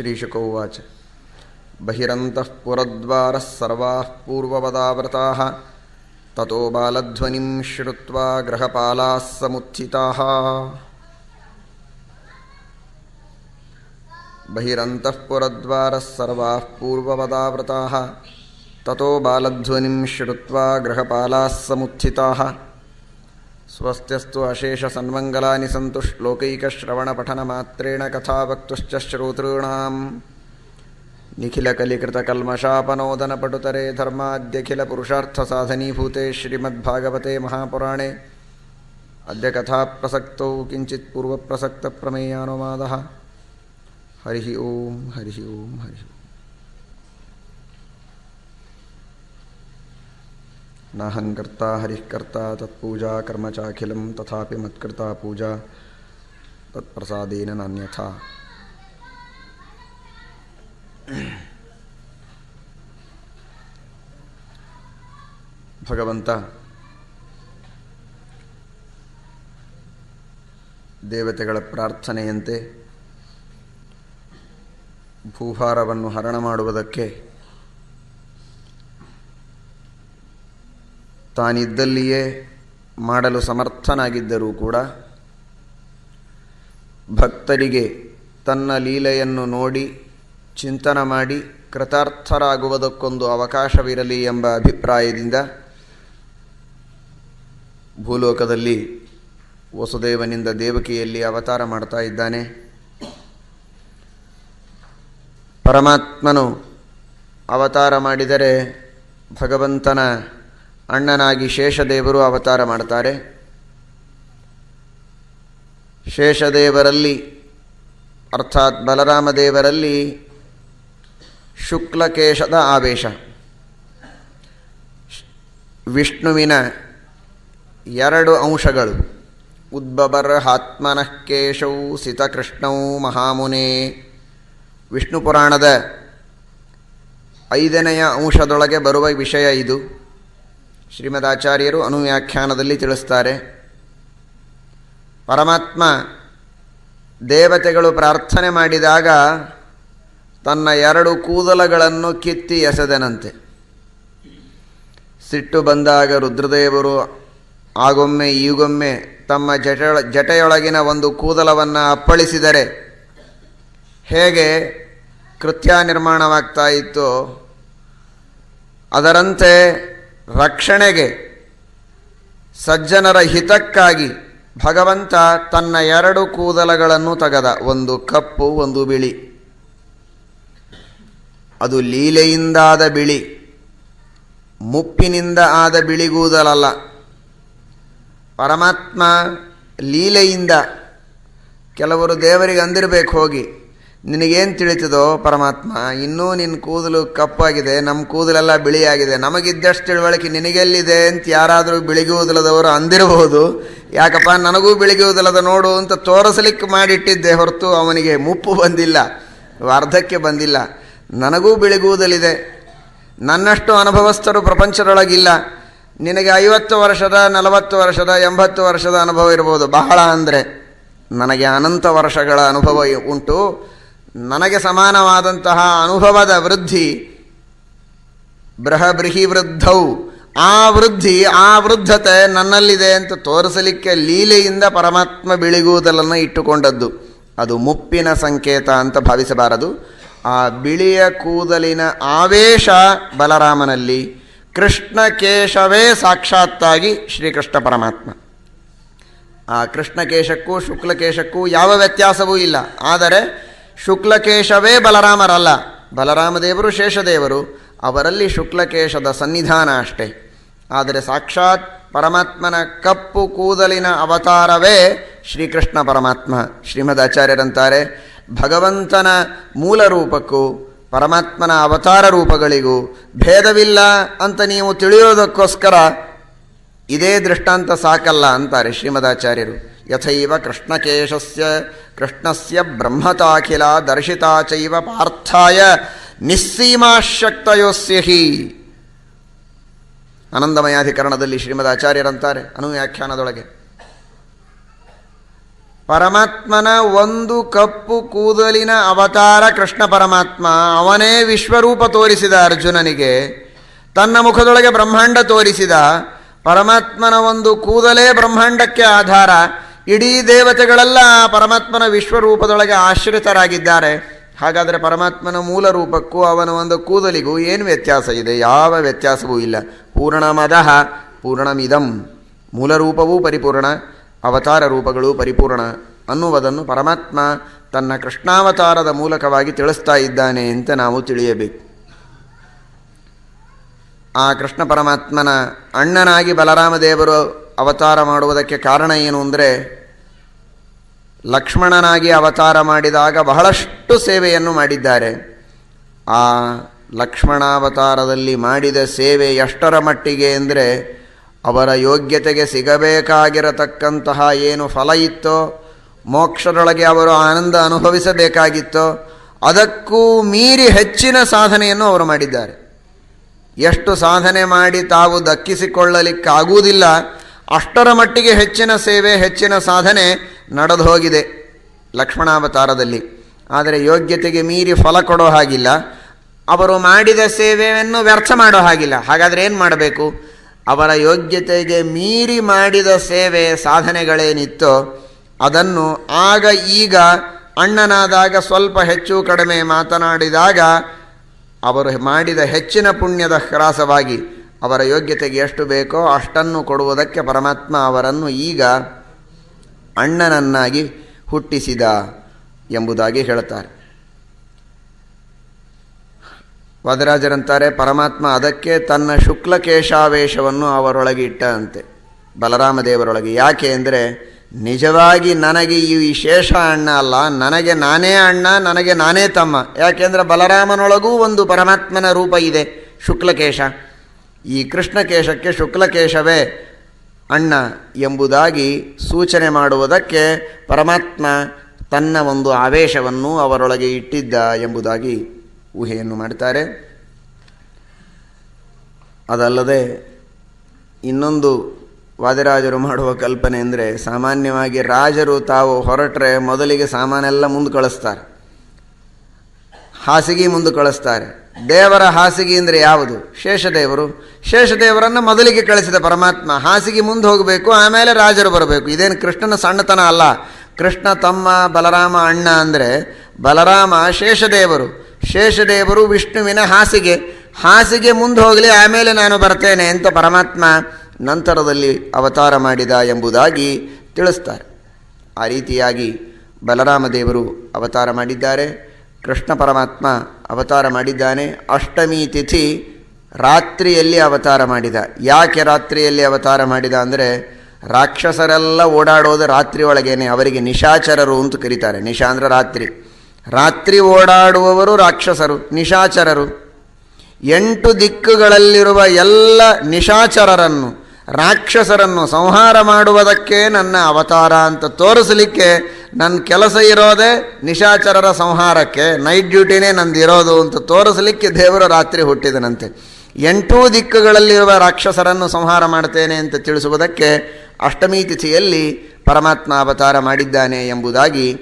श्रीशुक उवाच बहिरन्तः सर्वाः पूर्ववदावृताः, ततो बालध्वनिं श्रुत्वा गृहपालाः समुत्थिताः। बहिरन्तः पुरद्वारः सर्वाः पूर्ववदावृताः, ततो बालध्वनिं श्रुत्वा गृहपालाः समुत्थिताः। स्वस्त्यस्तु अशेषसन्मङ्गलानि सन्तु श्लोकैकश्रवणपठनमात्रेण कथा वक्तुश्च श्रोतॄणां निखिलकलिकृतकल्मषापनोदनपटुतरे धर्माद्यखिलपुरुषार्थसाधनीभूते श्रीमद्भागवते महापुराणे। अद्य कथाप्रसक्तौ किञ्चित् पूर्वप्रसक्तप्रमेयानुवादः। हरिः ॐ हरिः ॐ हरिः ॐ ನಾಹಂಕರ್ತ, ಹರಿಃಕರ್ತ, ತತ್ಪೂಜಾ, ಕರ್ಮಚಾಖಿಲಂ, ತಥಾಪಿ ಮತ್ಕೃತ ಪೂಜಾ, ತತ್ಪ್ರಸಾದೇನ ನಾನ್ಯಥಾ ಭಗವಂತ, ದೇವತೆಗಳ ಪ್ರಾರ್ಥನೆಯಂತೆ ಭೂಭಾರವನ್ನು ಹರಣ ಮಾಡುವುದಕ್ಕೆ ತಾನಿದ್ದಲ್ಲಿಯೇ ಮಾಡಲು ಸಮರ್ಥನಾಗಿದ್ದರೂ ಕೂಡ ಭಕ್ತರಿಗೆ ತನ್ನ ಲೀಲೆಯನ್ನು ನೋಡಿ ಚಿಂತನ ಮಾಡಿ ಕೃತಾರ್ಥರಾಗುವುದಕ್ಕೊಂದು ಅವಕಾಶವಿರಲಿ ಎಂಬ ಅಭಿಪ್ರಾಯದಿಂದ ಭೂಲೋಕದಲ್ಲಿ ವಸುದೇವನಿಂದ ದೇವಕಿಯಲ್ಲಿ ಅವತಾರ ಮಾಡ್ತಾ ಇದ್ದಾನೆ. ಪರಮಾತ್ಮನು ಅವತಾರ ಮಾಡಿದರೆ ಭಗವಂತನ ಅಣ್ಣನಾಗಿ ಶೇಷದೇವರು ಅವತಾರ ಮಾಡ್ತಾರೆ. ಶೇಷದೇವರಲ್ಲಿ, ಅರ್ಥಾತ್ ಬಲರಾಮದೇವರಲ್ಲಿ ಶುಕ್ಲಕೇಶದ ಆವೇಶ. ವಿಷ್ಣುವಿನ ಎರಡು ಅಂಶಗಳು ಉದ್ಬಬರ್ ಆತ್ಮನಃ ಕೇಶೌ ಸಿತಕೃಷ್ಣೌ ಮಹಾಮುನೆ. ವಿಷ್ಣು ಪುರಾಣದ ಐದನೆಯ ಅಂಶದೊಳಗೆ ಬರುವ ವಿಷಯ ಇದು. ಶ್ರೀಮದಾಚಾರ್ಯರು ಅನುವ್ಯಾಖ್ಯಾನದಲ್ಲಿ ತಿಳಿಸ್ತಾರೆ. ಪರಮಾತ್ಮ ದೇವತೆಗಳು ಪ್ರಾರ್ಥನೆ ಮಾಡಿದಾಗ ತನ್ನ ಎರಡು ಕೂದಲಗಳನ್ನು ಕಿತ್ತಿ ಎಸೆದನಂತೆ. ಸಿಟ್ಟು ಬಂದಾಗ ರುದ್ರದೇವರು ಆಗೊಮ್ಮೆ ಈಗೊಮ್ಮೆ ತಮ್ಮ ಜಟ ಜಟೆಯೊಳಗಿನ ಒಂದು ಕೂದಲವನ್ನು ಅಪ್ಪಳಿಸಿದರೆ ಹೇಗೆ ಕೃತ್ಯ ನಿರ್ಮಾಣವಾಗ್ತಾ ಇತ್ತು ಅದರಂತೆ ರಕ್ಷಣೆಗೆ, ಸಜ್ಜನರ ಹಿತಕ್ಕಾಗಿ ಭಗವಂತ ತನ್ನ ಎರಡು ಕೂದಲಗಳನ್ನು ತೆಗೆದ, ಒಂದು ಕಪ್ಪು, ಒಂದು ಬಿಳಿ. ಅದು ಲೀಲೆಯಿಂದಾದ ಬಿಳಿ, ಮುಪ್ಪಿನಿಂದ ಆದ ಬಿಳಿಗೂದಲಲ್ಲ ಪರಮಾತ್ಮ ಲೀಲೆಯಿಂದ ಕೆಲವರು ದೇವರಿಗೆ ಅಂದಿರಬೇಕು ಹೋಗಿ. ನಿನಗೇನು ತಿಳಿತದೋ ಪರಮಾತ್ಮ, ಇನ್ನೂ ನಿನ್ನ ಕೂದಲು ಕಪ್ಪಾಗಿದೆ ನಮ್ಮ ಕೂದಲೆಲ್ಲ ಬಿಳಿಯಾಗಿದೆ, ನಮಗಿದ್ದಷ್ಟು ತಿಳುವಳಿಕೆ ನಿನಗೆಲ್ಲಿದೆ ಅಂತ ಯಾರಾದರೂ ಬಿಳಿಗೂದಲದವರು ಅಂದಿರಬಹುದು. ಯಾಕಪ್ಪ, ನನಗೂ ಬಿಳಿಗೂದಲದ ನೋಡು ಅಂತ ತೋರಿಸಲಿಕ್ಕೆ ಮಾಡಿಟ್ಟಿದ್ದೆ ಹೊರತು ಅವನಿಗೆ ಮುಪ್ಪು ಬಂದಿಲ್ಲ ವಾರ್ಧಕ್ಕೆ ಬಂದಿಲ್ಲ. ನನಗೂ ಬಿಳಿಗೂದಲಿದೆ ನನ್ನಷ್ಟು ಅನುಭವಸ್ಥರು ಪ್ರಪಂಚದೊಳಗಿಲ್ಲ. ನಿನಗೆ ಐವತ್ತು ವರ್ಷದ, ನಲವತ್ತು ವರ್ಷದ, ಎಂಬತ್ತು ವರ್ಷದ ಅನುಭವ ಇರ್ಬೋದು ಬಹಳ ಅಂದರೆ ನನಗೆ ಅನಂತ ವರ್ಷಗಳ ಅನುಭವ ಉಂಟು. ನನಗೆ ಸಮಾನವಾದಂತಹ ಅನುಭವದ ವೃದ್ಧಿ ಬೃಹಬೃಹಿ ವೃದ್ಧೌ. ಆ ವೃದ್ಧಿ, ಆ ವೃದ್ಧತೆ ನನ್ನಲ್ಲಿದೆ ಅಂತ ತೋರಿಸಲಿಕ್ಕೆ ಲೀಲೆಯಿಂದ ಪರಮಾತ್ಮ ಬಿಳಿಗೂದಲನ್ನು ಇಟ್ಟುಕೊಂಡದ್ದು. ಅದು ಮುಪ್ಪಿನ ಸಂಕೇತ ಅಂತ ಭಾವಿಸಬಾರದು. ಆ ಬಿಳಿಯ ಕೂದಲಿನ ಆವೇಶ ಬಲರಾಮನಲ್ಲಿ ಕೃಷ್ಣ ಕೇಶವೇ ಸಾಕ್ಷಾತ್ತಾಗಿ ಶ್ರೀಕೃಷ್ಣ ಪರಮಾತ್ಮ. ಆ ಕೃಷ್ಣಕೇಶಕ್ಕೂ ಶುಕ್ಲಕೇಶಕ್ಕೂ ಯಾವ ವ್ಯತ್ಯಾಸವೂ ಇಲ್ಲ. ಆದರೆ ಶುಕ್ಲಕೇಶವೇ ಬಲರಾಮರಲ್ಲ. ಬಲರಾಮದೇವರು ಶೇಷದೇವರು, ಅವರಲ್ಲಿ ಶುಕ್ಲಕೇಶದ ಸನ್ನಿಧಾನ ಅಷ್ಟೇ. ಆದರೆ ಸಾಕ್ಷಾತ್ ಪರಮಾತ್ಮನ ಕಪ್ಪು ಕೂದಲಿನ ಅವತಾರವೇ ಶ್ರೀಕೃಷ್ಣ ಪರಮಾತ್ಮ. ಶ್ರೀಮದ್ ಆಚಾರ್ಯರಂತಾರೆ, ಭಗವಂತನ ಮೂಲ ರೂಪಕ್ಕೂ ಪರಮಾತ್ಮನ ಅವತಾರ ರೂಪಗಳಿಗೂ ಭೇದವಿಲ್ಲ ಅಂತ ನೀವು ತಿಳಿಯೋದಕ್ಕೋಸ್ಕರ ಇದೇ ದೃಷ್ಟಾಂತ ಸಾಕಲ್ಲ ಅಂತಾರೆ ಶ್ರೀಮದಾಚಾರ್ಯರು ಯಥೈವ ಕೃಷ್ಣಕೇಶಸ್ಯ ಕೃಷ್ಣಸ್ಯ ಬ್ರಹ್ಮತಾಖಿಲ ದರ್ಶಿತಾ ಚೈವ ಪಾರ್ಥಾಯ ನಿಸ್ಸೀಮಾಶಕ್ತಯೋಸ್ಯ ಹಿ ಆನಂದಮಯಾಧಿಕರಣದಲ್ಲಿ ಶ್ರೀಮದ್ ಆಚಾರ್ಯರಂತಾರೆ ಅನುವ್ಯಾಖ್ಯಾನದೊಳಗೆ. ಪರಮಾತ್ಮನ ಒಂದು ಕಪ್ಪು ಕೂದಲಿನ ಅವತಾರ ಕೃಷ್ಣ ಪರಮಾತ್ಮ, ಅವನೇ ವಿಶ್ವರೂಪ ತೋರಿಸಿದ ಅರ್ಜುನನಿಗೆ, ತನ್ನ ಮುಖದೊಳಗೆ ಬ್ರಹ್ಮಾಂಡ ತೋರಿಸಿದ, ಪರಮಾತ್ಮನ ಒಂದು ಕೂದಲೇ ಬ್ರಹ್ಮಾಂಡಕ್ಕೆ ಆಧಾರ ಇಡೀ ದೇವತೆಗಳೆಲ್ಲ ಪರಮಾತ್ಮನ ವಿಶ್ವರೂಪದೊಳಗೆ ಆಶ್ರಿತರಾಗಿದ್ದಾರೆ. ಹಾಗಾದರೆ ಪರಮಾತ್ಮನ ಮೂಲ ರೂಪಕ್ಕೂ ಅವನ ಒಂದು ಕೂದಲಿಗೂ ಏನು ವ್ಯತ್ಯಾಸ ಇದೆ? ಯಾವ ವ್ಯತ್ಯಾಸವೂ ಇಲ್ಲ. ಪೂರ್ಣಮದಃ ಪೂರ್ಣಮಿದಂ ಮೂಲ ರೂಪವೂ ಪರಿಪೂರ್ಣ, ಅವತಾರ ರೂಪಗಳು ಪರಿಪೂರ್ಣ ಅನ್ನುವುದನ್ನು ಪರಮಾತ್ಮ ತನ್ನ ಕೃಷ್ಣಾವತಾರದ ಮೂಲಕವಾಗಿ ತಿಳಿಸ್ತಾ ಇದ್ದಾನೆ ಅಂತ ನಾವು ತಿಳಿಯಬೇಕು. ಆ ಕೃಷ್ಣ ಪರಮಾತ್ಮನ ಅಣ್ಣನಾಗಿ ಬಲರಾಮದೇವರು ಅವತಾರ ಮಾಡುವುದಕ್ಕೆ ಕಾರಣ ಏನು ಅಂದರೆ, ಲಕ್ಷ್ಮಣನಾಗಿ ಅವತಾರ ಮಾಡಿದಾಗ ಬಹಳಷ್ಟು ಸೇವೆಯನ್ನು ಮಾಡಿದ್ದಾರೆ. ಆ ಲಕ್ಷ್ಮಣಾವತಾರದಲ್ಲಿ ಮಾಡಿದ ಸೇವೆ ಎಷ್ಟರ ಮಟ್ಟಿಗೆ ಅಂದರೆ, ಅವರ ಯೋಗ್ಯತೆಗೆ ಸಿಗಬೇಕಾಗಿರತಕ್ಕಂತಹ ಏನು ಫಲ ಇತ್ತೋ, ಮೋಕ್ಷದೊಳಗೆ ಅವರು ಆನಂದ ಅನುಭವಿಸಬೇಕಾಗಿತ್ತೋ, ಅದಕ್ಕೂ ಮೀರಿ ಹೆಚ್ಚಿನ ಸಾಧನೆಯನ್ನು ಅವರು ಮಾಡಿದ್ದಾರೆ. ಎಷ್ಟು ಸಾಧನೆ ಮಾಡಿ ತಾವು ದಕ್ಕಿಸಿಕೊಳ್ಳಲಿಕ್ಕಾಗುವುದಿಲ್ಲ ಅಷ್ಟರ ಮಟ್ಟಿಗೆ ಹೆಚ್ಚಿನ ಸೇವೆ, ಹೆಚ್ಚಿನ ಸಾಧನೆ ನಡೆದು ಹೋಗಿದೆ ಲಕ್ಷ್ಮಣಾವತಾರದಲ್ಲಿ. ಆದರೆ ಯೋಗ್ಯತೆಗೆ ಮೀರಿ ಫಲ ಕೊಡೋ ಹಾಗಿಲ್ಲ. ಅವರು ಮಾಡಿದ ಸೇವೆಯನ್ನು ವ್ಯರ್ಥ ಮಾಡೋ ಹಾಗಿಲ್ಲ. ಹಾಗಾದರೆ ಏನು ಮಾಡಬೇಕು? ಅವರ ಯೋಗ್ಯತೆಗೆ ಮೀರಿ ಮಾಡಿದ ಸೇವೆ, ಸಾಧನೆಗಳೇನಿತ್ತೋ ಅದನ್ನು ಆಗ ಈಗ ಅಣ್ಣನಾದಾಗ ಸ್ವಲ್ಪ ಹೆಚ್ಚು ಕಡಿಮೆ ಮಾತನಾಡಿದಾಗ ಅವರು ಮಾಡಿದ ಹೆಚ್ಚಿನ ಪುಣ್ಯದ ಹ್ರಾಸವಾಗಿ ಅವರ ಯೋಗ್ಯತೆಗೆ ಎಷ್ಟು ಬೇಕೋ ಅಷ್ಟನ್ನು ಕೊಡುವುದಕ್ಕೆ ಪರಮಾತ್ಮ ಅವರನ್ನು ಈಗ ಅಣ್ಣನನ್ನಾಗಿ ಹುಟ್ಟಿಸಿದ ಎಂಬುದಾಗಿ ಹೇಳುತ್ತಾರೆ. ವದರಾಜರಂತಾರೆ, ಪರಮಾತ್ಮ ಅದಕ್ಕೆ ತನ್ನ ಶುಕ್ಲಕೇಶಾವೇಶವನ್ನು ಅವರೊಳಗೆ ಇಟ್ಟಂತೆ, ಬಲರಾಮದೇವರೊಳಗೆ. ಯಾಕೆ ಅಂದರೆ, ನಿಜವಾಗಿ ನನಗೆ ಈ ವಿಶೇಷ ಅಣ್ಣ ಅಲ್ಲ, ನನಗೆ ನಾನೇ ಅಣ್ಣ, ನನಗೆ ನಾನೇ ತಮ್ಮ. ಯಾಕೆಂದರೆ ಬಲರಾಮನೊಳಗೂ ಒಂದು ಪರಮಾತ್ಮನ ರೂಪ ಇದೆ, ಶುಕ್ಲಕೇಶ. ಈ ಕೃಷ್ಣಕೇಶಕ್ಕೆ ಶುಕ್ಲಕೇಶವೇ ಅಣ್ಣ ಎಂಬುದಾಗಿ ಸೂಚನೆ ಮಾಡುವುದಕ್ಕೆ ಪರಮಾತ್ಮ ತನ್ನ ಒಂದು ಆವೇಶವನ್ನು ಅವರೊಳಗೆ ಇಟ್ಟಿದ್ದ ಎಂಬುದಾಗಿ ಊಹೆಯನ್ನು ಮಾಡ್ತಾರೆ ಅದಲ್ಲದೆ ಇನ್ನೊಂದು ವಾದಿರಾಜರು ಮಾಡುವ ಕಲ್ಪನೆ ಅಂದರೆ ಸಾಮಾನ್ಯವಾಗಿ ರಾಜರು ತಾವು ಹೊರಟರೆ ಮೊದಲಿಗೆ ಸಾಮಾನೆಲ್ಲ ಮುಂದೆ ಕಳಿಸ್ತಾರೆ. ಹಾಸಿಗೆ ಮುಂದೆ ಕಳಿಸ್ತಾರೆ. ದೇವರ ಹಾಸಿಗೆ ಅಂದರೆ ಯಾವುದು? ಶೇಷದೇವರು. ಶೇಷದೇವರನ್ನು ಮೊದಲಿಗೆ ಕಳಿಸಿದ ಪರಮಾತ್ಮ ಹಾಸಿಗೆ ಮುಂದೆ ಹೋಗಬೇಕು, ಆಮೇಲೆ ರಾಜರು ಬರಬೇಕು. ಇದೇನು ಕೃಷ್ಣನ ಸಣ್ಣತನ ಅಲ್ಲ. ಕೃಷ್ಣ ತಮ್ಮ ಬಲರಾಮ ಅಣ್ಣ ಅಂದರೆ ಬಲರಾಮ ಶೇಷದೇವರು. ಶೇಷದೇವರು ವಿಷ್ಣುವಿನ ಹಾಸಿಗೆ. ಹಾಸಿಗೆ ಮುಂದೆ ಹೋಗಲಿ, ಆಮೇಲೆ ನಾನು ಬರ್ತೇನೆ ಅಂತ ಪರಮಾತ್ಮ ನಂತರದಲ್ಲಿ ಅವತಾರ ಮಾಡಿದ ಎಂಬುದಾಗಿ ತಿಳಿಸ್ತಾರೆ. ಆ ರೀತಿಯಾಗಿ ಬಲರಾಮ ದೇವರು ಅವತಾರ ಮಾಡಿದ್ದಾರೆ. ಕೃಷ್ಣ ಪರಮಾತ್ಮ ಅವತಾರ ಮಾಡಿದ್ದಾನೆ. ಅಷ್ಟಮಿ ತಿಥಿ ರಾತ್ರಿಯಲ್ಲಿ ಅವತಾರ ಮಾಡಿದ. ಯಾಕೆ ರಾತ್ರಿಯಲ್ಲಿ ಅವತಾರ ಮಾಡಿದ ಅಂದರೆ ರಾಕ್ಷಸರೆಲ್ಲ ಓಡಾಡೋದು ರಾತ್ರಿ ಒಳಗೇನೆ. ಅವರಿಗೆ ನಿಶಾಚರರು ಅಂತ ಕರೀತಾರೆ. ನಿಶಾ ಅಂದರೆ ರಾತ್ರಿ. ರಾತ್ರಿ ಓಡಾಡುವವರು ರಾಕ್ಷಸರು, ನಿಶಾಚರರು. ಎಂಟು ದಿಕ್ಕುಗಳಲ್ಲಿರುವ ಎಲ್ಲ ನಿಶಾಚರರನ್ನು, ರಾಕ್ಷಸರನ್ನು ಸಂಹಾರ ಮಾಡುವುದಕ್ಕೆ ನನ್ನ ಅವತಾರ ಅಂತ ತೋರಿಸಲಿಕ್ಕೆ ನನ್ನ ಕೆಲಸ ಇರೋದೇ ನಿಶಾಚರರ ಸಂಹಾರಕ್ಕೆ ನೈಟ್ ಡ್ಯೂಟಿನೇ ಇರೋದು ಅಂತ ತೋರಿಸಲಿಕ್ಕೆ ದೇವರು ರಾತ್ರಿ ಹುಟ್ಟಿದನಂತೆ. ಎಂಟೂ ದಿಕ್ಕುಗಳಲ್ಲಿರುವ ರಾಕ್ಷಸರನ್ನು ಸಂಹಾರ ಮಾಡ್ತೇನೆ ಅಂತ ತಿಳಿಸುವುದಕ್ಕೆ ಅಷ್ಟಮಿ ತಿಥಿಯಲ್ಲಿ ಪರಮಾತ್ಮ ಅವತಾರ ಮಾಡಿದ್ದಾನೆ ಎಂಬುದಾಗಿ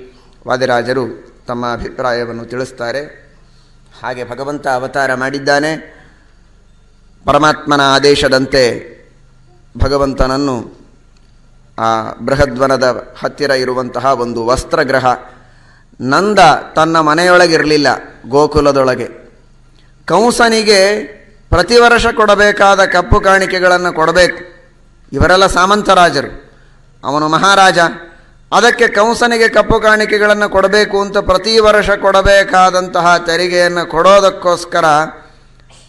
ವಾದಿರಾಜರು ತಮ್ಮ ಅಭಿಪ್ರಾಯವನ್ನು ತಿಳಿಸ್ತಾರೆ. ಹಾಗೆ ಭಗವಂತ ಅವತಾರ ಮಾಡಿದ್ದಾನೆ. ಪರಮಾತ್ಮನ ಆದೇಶದಂತೆ ಭಗವಂತನನ್ನು ಆ ಬೃಹದ್ವನದ ಹತ್ತಿರ ಇರುವಂತಹ ಒಂದು ವಸ್ತ್ರಗ್ರಹ. ನಂದ ತನ್ನ ಮನೆಯೊಳಗಿರಲಿಲ್ಲ ಗೋಕುಲದೊಳಗೆ. ಕಂಸನಿಗೆ ಪ್ರತಿ ವರ್ಷ ಕೊಡಬೇಕಾದ ಕಪ್ಪು ಕಾಣಿಕೆಗಳನ್ನು ಕೊಡಬೇಕು. ಇವರೆಲ್ಲ ಸಾಮಂತರಾಜರು. ಅವನು ಮಹಾರಾಜ. ಅದಕ್ಕೆ ಕಂಸನಿಗೆ ಕಪ್ಪು ಕಾಣಿಕೆಗಳನ್ನು ಕೊಡಬೇಕು ಅಂತ ಪ್ರತಿ ವರ್ಷ ಕೊಡಬೇಕಾದಂತಹ ತೆರಿಗೆಯನ್ನು ಕೊಡೋದಕ್ಕೋಸ್ಕರ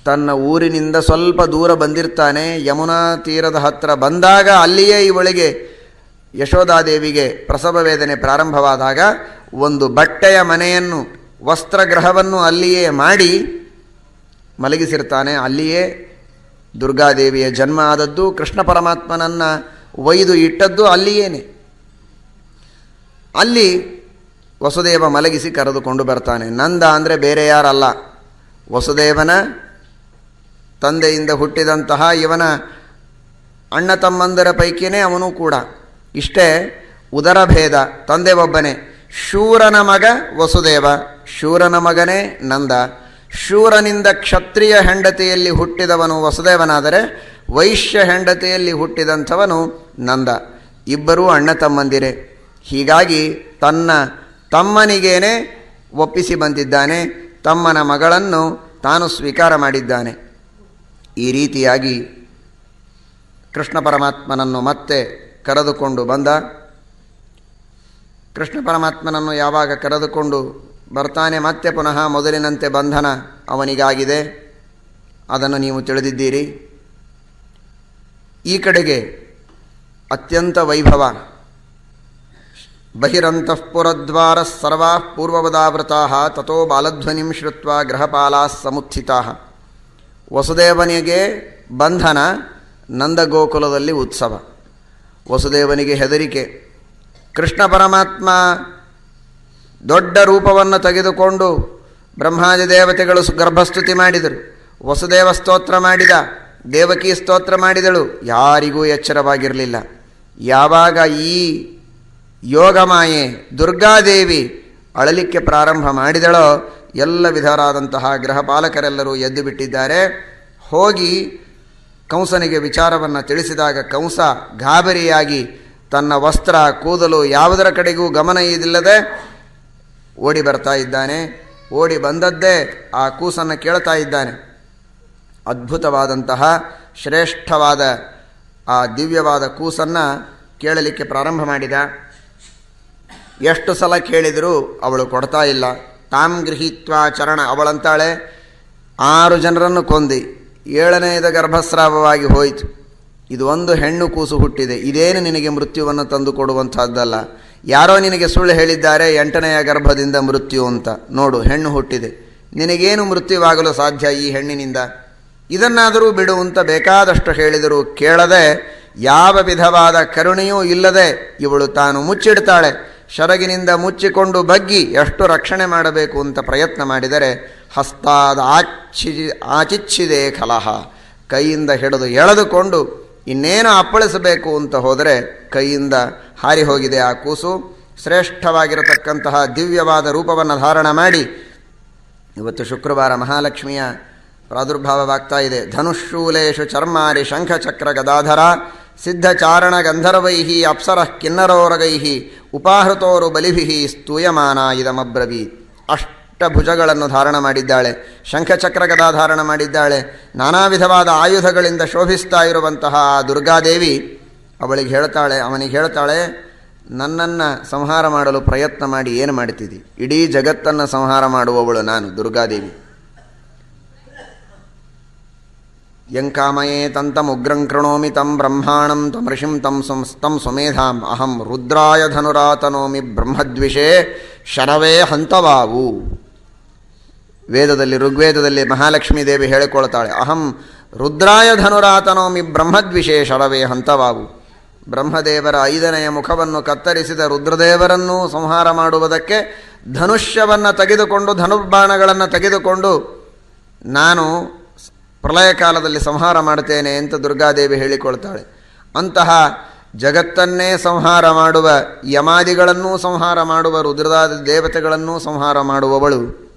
ತನ್ನ ಊರಿನಿಂದ ಸ್ವಲ್ಪ ದೂರ ಬಂದಿರ್ತಾನೆ. ಯಮುನಾ ತೀರದ ಹತ್ತಿರ ಬಂದಾಗ ಅಲ್ಲಿಯೇ ಇವಳಿಗೆ ಯಶೋಧಾದೇವಿಗೆ ಪ್ರಸವ ವೇದನೆ ಪ್ರಾರಂಭವಾದಾಗ ಒಂದು ಬಟ್ಟೆಯ ಮನೆಯನ್ನು, ವಸ್ತ್ರಗ್ರಹವನ್ನು ಅಲ್ಲಿಯೇ ಮಾಡಿ ಮಲಗಿಸಿರ್ತಾನೆ. ಅಲ್ಲಿಯೇ ದುರ್ಗಾದೇವಿಯ ಜನ್ಮ ಆದದ್ದು, ಕೃಷ್ಣ ಪರಮಾತ್ಮನನ್ನು ಒಯ್ದು ಇಟ್ಟದ್ದು ಅಲ್ಲಿಯೇನೆ. ಅಲ್ಲಿ ವಸುದೇವ ಮಲಗಿಸಿ ಕರೆದುಕೊಂಡು ಬರ್ತಾನೆ. ನಂದ ಅಂದರೆ ಬೇರೆ ಯಾರಲ್ಲ. ವಸುದೇವನ ತಂದೆಯಿಂದ ಹುಟ್ಟಿದಂತಹ ಇವನ ಅಣ್ಣ ತಮ್ಮಂದರ ಪೈಕಿಯೇ ಅವನು ಕೂಡ. ಇಷ್ಟೇ ಉದರ ಭೇದ ತಂದೆ ಒಬ್ಬನೇ ಶೂರನ ಮಗ ವಸುದೇವ, ಶೂರನ ಮಗನೇ ನಂದ. ಶೂರನಿಂದ ಕ್ಷತ್ರಿಯ ಹೆಂಡತಿಯಲ್ಲಿ ಹುಟ್ಟಿದವನು ವಸುದೇವನಾದರೆ, ವೈಶ್ಯ ಹೆಂಡತಿಯಲ್ಲಿ ಹುಟ್ಟಿದಂಥವನು ನಂದ. ಇಬ್ಬರೂ ಅಣ್ಣ ತಮ್ಮಂದಿರೇ. ಹೀಗಾಗಿ ತನ್ನ ತಮ್ಮನಿಗೇನೆ ಒಪ್ಪಿಸಿ ಬಂದಿದ್ದಾನೆ, ತಮ್ಮನ ಮಗಳನ್ನು ತಾನು ಸ್ವೀಕಾರ ಮಾಡಿದ್ದಾನೆ. ಈ ರೀತಿಯಾಗಿ ಕೃಷ್ಣ ಪರಮಾತ್ಮನನ್ನು ಮತ್ತೆ ಕರೆದುಕೊಂಡು ಬಂದ. ಕೃಷ್ಣ ಪರಮಾತ್ಮನನ್ನು ಯಾವಾಗ ಕರೆದುಕೊಂಡು ಬರ್ತಾನೆ ಮತ್ತೆ ಪುನಃ ಮೊದಲಿನಂತೆ ಬಂಧನ ಅವನಿಗಾಗಿದೆ. ಅದನ್ನು ನೀವು ತಿಳಿದಿದ್ದೀರಿ. ಈ ಕಡೆಗೆ ಅತ್ಯಂತ ವೈಭವ. ಬಹಿರಂತಃಪುರದ್ವಾರ ಸರ್ವಾ ಪೂರ್ವವದಾವೃತಾ ತಥೋ ಬಾಲಧ್ವನಿಂ ಶ್ರುತ್ವ ಗೃಹಪಾಲಾ ಸಮುತ್ಥಿತಾ. ವಸುದೇವನಿಗೆ ಬಂಧನ ನಂದಗೋಕುಲದಲ್ಲಿ ಉತ್ಸವ. ವಸುದೇವನಿಗೆ ಹೆದರಿಕೆ. ಕೃಷ್ಣ ಪರಮಾತ್ಮ ದೊಡ್ಡ ರೂಪವನ್ನು ತೆಗೆದುಕೊಂಡು ಬ್ರಹ್ಮಾದಿ ದೇವತೆಗಳು ಗರ್ಭಸ್ತುತಿ ಮಾಡಿದರು. ವಸುದೇವ ಸ್ತೋತ್ರ ಮಾಡಿದ, ದೇವಕಿ ಸ್ತೋತ್ರ ಮಾಡಿದಳು, ಯಾರಿಗೂ ಎಚ್ಚರವಾಗಿರಲಿಲ್ಲ. ಯಾವಾಗ ಈ ಯೋಗಮಾಯೆ ದುರ್ಗಾದೇವಿ ಅಳಲಿಕ್ಕೆ ಪ್ರಾರಂಭ ಮಾಡಿದಳೋ, ಎಲ್ಲ ವಿಧರಾದಂತಹ ಗೃಹಪಾಲಕರೆಲ್ಲರೂ ಎದ್ದು ಹೋಗಿ ಕಂಸನಿಗೆ ವಿಚಾರವನ್ನು ತಿಳಿಸಿದಾಗ ಕಂಸ ಗಾಬರಿಯಾಗಿ ತನ್ನ ವಸ್ತ್ರ, ಕೂದಲು ಯಾವುದರ ಕಡೆಗೂ ಗಮನ ಇದಿಲ್ಲದೆ ಓಡಿ ಬರ್ತಾ ಇದ್ದಾನೆ. ಓಡಿ ಬಂದದ್ದೇ ಆ ಕೂಸನ್ನು ಕೇಳ್ತಾ ಇದ್ದಾನೆ. ಅದ್ಭುತವಾದಂತಹ, ಶ್ರೇಷ್ಠವಾದ ಆ ದಿವ್ಯವಾದ ಕೂಸನ್ನು ಕೇಳಲಿಕ್ಕೆ ಪ್ರಾರಂಭ ಮಾಡಿದ. ಎಷ್ಟು ಸಲ ಕೇಳಿದರೂ ಅವಳು ಕೊಡ್ತಾ ಇಲ್ಲ. ತಾಮ್ ಗೃಹೀತ್ವ ಚರಣ ಅವಳಂತಾಳೆ. ಆರು ಜನರನ್ನು ಕೊಂದಿ. ಏಳನೆಯದ ಗರ್ಭಸ್ರಾವವಾಗಿ ಹೋಯಿತು. ಇದು ಒಂದು ಹೆಣ್ಣು ಕೂಸು ಹುಟ್ಟಿದೆ. ಇದೇನು ನಿನಗೆ ಮೃತ್ಯುವನ್ನು ತಂದು ಕೊಡುವಂಥದ್ದಲ್ಲ? ಯಾರೋ ನಿನಗೆ ಸುಳ್ಳು ಹೇಳಿದ್ದಾರೆ, ಎಂಟನೆಯ ಗರ್ಭದಿಂದ ಮೃತ್ಯು ಅಂತ. ನೋಡು, ಹೆಣ್ಣು ಹುಟ್ಟಿದೆ. ನಿನಗೇನು ಮೃತ್ಯುವಾಗಲು ಸಾಧ್ಯ ಈ ಹೆಣ್ಣಿನಿಂದ? ಇದನ್ನಾದರೂ ಬಿಡು ಅಂತ ಬೇಕಾದಷ್ಟು ಹೇಳಿದರೂ ಕೇಳದೆ, ಯಾವ ವಿಧವಾದ ಕರುಣೆಯೂ ಇಲ್ಲದೆ ಇವಳು ತಾನು ಮುಚ್ಚಿಡ್ತಾಳೆ. ಶರಗಿನಿಂದ ಮುಚ್ಚಿಕೊಂಡು ಬಗ್ಗಿ ಎಷ್ಟು ರಕ್ಷಣೆ ಮಾಡಬೇಕು ಅಂತ ಪ್ರಯತ್ನ ಮಾಡಿದರೆ ಹಸ್ತಾದ ಆಚಿ ಆಚಿಚ್ಚಿದೆ ಕಲಹ ಕೈಯಿಂದ ಹಿಡಿದು ಎಳೆದುಕೊಂಡು ಇನ್ನೇನು ಅಪ್ಪಳಿಸಬೇಕು ಅಂತ ಹೋದರೆ ಕೈಯಿಂದ ಹಾರಿ ಹೋಗಿದೆ ಆ ಕೂಸು. ಶ್ರೇಷ್ಠವಾಗಿರತಕ್ಕಂತಹ ದಿವ್ಯವಾದ ರೂಪವನ್ನು ಧಾರಣ ಮಾಡಿ ಇವತ್ತು ಶುಕ್ರವಾರ ಮಹಾಲಕ್ಷ್ಮಿಯ ಪ್ರಾದುರ್ಭಾವವಾಗ್ತಾ ಇದೆ. ಧನುಶೂಲೇಶು ಚರ್ಮಾರಿ ಶಂಖಚಕ್ರ ಗದಾಧರ ಸಿದ್ಧಚಾರಣ ಗಂಧರ್ವೈ ಅಪ್ಸರ ಕಿನ್ನರೋರಗೈ ಉಪಾಹೃತೋರು ಬಲಿಭಿ ಸ್ತೂಯಮಾನ ಇದಮಬ್ರವೀತ್. ಅಷ್ಟಭುಜಗಳನ್ನು ಧಾರಣ ಮಾಡಿದ್ದಾಳೆ ಶಂಖಚಕ್ರ ಗದಾ ಧಾರಣ ಮಾಡಿದ್ದಾಳೆ, ನಾನಾ ವಿಧವಾದ ಆಯುಧಗಳಿಂದ ಶೋಭಿಸ್ತಾ ಇರುವಂತಹ ದುರ್ಗಾದೇವಿ ಅವಳಿಗೆ ಹೇಳ್ತಾಳೆ, ಅವನಿಗೆ ಹೇಳ್ತಾಳೆ, ನನ್ನನ್ನು ಸಂಹಾರ ಮಾಡಲು ಪ್ರಯತ್ನ ಮಾಡಿ, ಏನು ಮಾಡ್ತಿದ್ದಿ ಇಡೀ ಜಗತ್ತನ್ನು ಸಂಹಾರ ಮಾಡುವವಳು ನಾನು, ದುರ್ಗಾದೇವಿ. ಯಂಕಾಮಯೇ ತಂತಮುಗ್ರಂ ಕೃಣೋಮಿ ತಂ ಬ್ರಹ್ಮಾಣಂ ಋಷಿಂ ತಂ ತಂ ಸುಮೇಧಾಂ ಅಹಂ ರುದ್ರಾಯ ಧನುರಾತನೋಮಿ ಬ್ರಹ್ಮದ್ವಿಷೇ ಶರವೇ ಹಂತವಾವು. ವೇದದಲ್ಲಿ, ಋಗ್ವೇದದಲ್ಲಿ ಮಹಾಲಕ್ಷ್ಮೀ ದೇವಿ ಹೇಳಿಕೊಳ್ತಾಳೆ, ಅಹಂ ರುದ್ರಾಯ ಧನುರಾತನೋಮಿ ಬ್ರಹ್ಮದ್ವಿಶೇಷರವೇ ಹಂತವಾವು ಬ್ರಹ್ಮದೇವರ ಐದನೆಯ ಮುಖವನ್ನು ಕತ್ತರಿಸಿದ ರುದ್ರದೇವರನ್ನು ಸಂಹಾರ ಮಾಡುವುದಕ್ಕೆ ಧನುಷ್ಯವನ್ನು ತೆಗೆದುಕೊಂಡು ಧನುರ್ಬಾಣಗಳನ್ನು ತೆಗೆದುಕೊಂಡು ನಾನು ಪ್ರಳಯ ಕಾಲದಲ್ಲಿ ಸಂಹಾರ ಮಾಡುತ್ತೇನೆ ಅಂತ ದುರ್ಗಾದೇವಿ ಹೇಳಿಕೊಳ್ತಾಳೆ. ಅಂತಹ ಜಗತ್ತನ್ನೇ ಸಂಹಾರ ಮಾಡುವ ಯಮಾದಿಗಳನ್ನೂ ಸಂಹಾರ ಮಾಡುವ ರುದ್ರದಾದ ದೇವತೆಗಳನ್ನೂ ಸಂಹಾರ ಮಾಡುವವಳು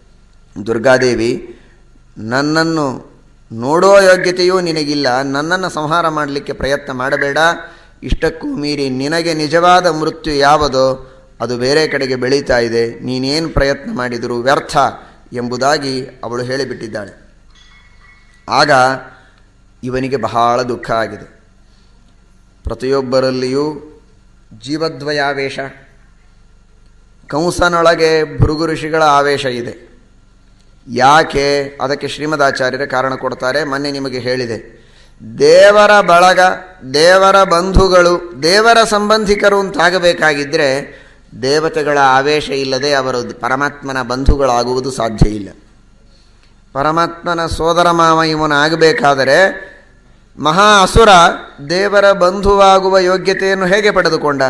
ದುರ್ಗಾದೇವಿ, ನನ್ನನ್ನು ನೋಡೋ ಯೋಗ್ಯತೆಯೂ ನಿನಗಿಲ್ಲ. ನನ್ನನ್ನು ಸಂಹಾರ ಮಾಡಲಿಕ್ಕೆ ಪ್ರಯತ್ನ ಮಾಡಬೇಡ. ಇಷ್ಟಕ್ಕೂ ಮೀರಿ ನಿನಗೆ ನಿಜವಾದ ಮೃತ್ಯು ಯಾವುದೋ? ಅದು ಬೇರೆ ಕಡೆಗೆ ಬೆಳೀತಾ ಇದೆ. ನೀನೇನು ಪ್ರಯತ್ನ ಮಾಡಿದರೂ ವ್ಯರ್ಥ ಎಂಬುದಾಗಿ ಅವಳು ಹೇಳಿಬಿಟ್ಟಿದ್ದಾಳೆ. ಆಗ ಇವನಿಗೆ ಬಹಳ ದುಃಖ ಆಗಿದೆ. ಪ್ರತಿಯೊಬ್ಬರಲ್ಲಿಯೂ ಜೀವದ್ವಯಾವೇಶ, ಕಂಸನೊಳಗೆ ಭೃಗು ಋಷಿಗಳ ಆವೇಶ ಇದೆ. ಯಾಕೆ ಅದಕ್ಕೆ ಶ್ರೀಮದಾಚಾರ್ಯರ ಕಾರಣ ಕೊಡ್ತಾರೆ? ಮೊನ್ನೆ ನಿಮಗೆ ಹೇಳಿದೆ. ದೇವರ ಬಳಗ, ದೇವರ ಬಂಧುಗಳು, ದೇವರ ಸಂಬಂಧಿಕರು ಅಂತಾಗಬೇಕಾಗಿದ್ದರೆ ದೇವತೆಗಳ ಆವೇಶ ಇಲ್ಲದೆ ಅವರು ಪರಮಾತ್ಮನ ಬಂಧುಗಳಾಗುವುದು ಸಾಧ್ಯ ಇಲ್ಲ. ಪರಮಾತ್ಮನ ಸೋದರ ಮಾವ ಇವನಾಗಬೇಕಾದರೆ ಮಹಾ ಅಸುರ ದೇವರ ಬಂಧುವಾಗುವ ಯೋಗ್ಯತೆಯನ್ನು ಹೇಗೆ ಪಡೆದುಕೊಂಡ?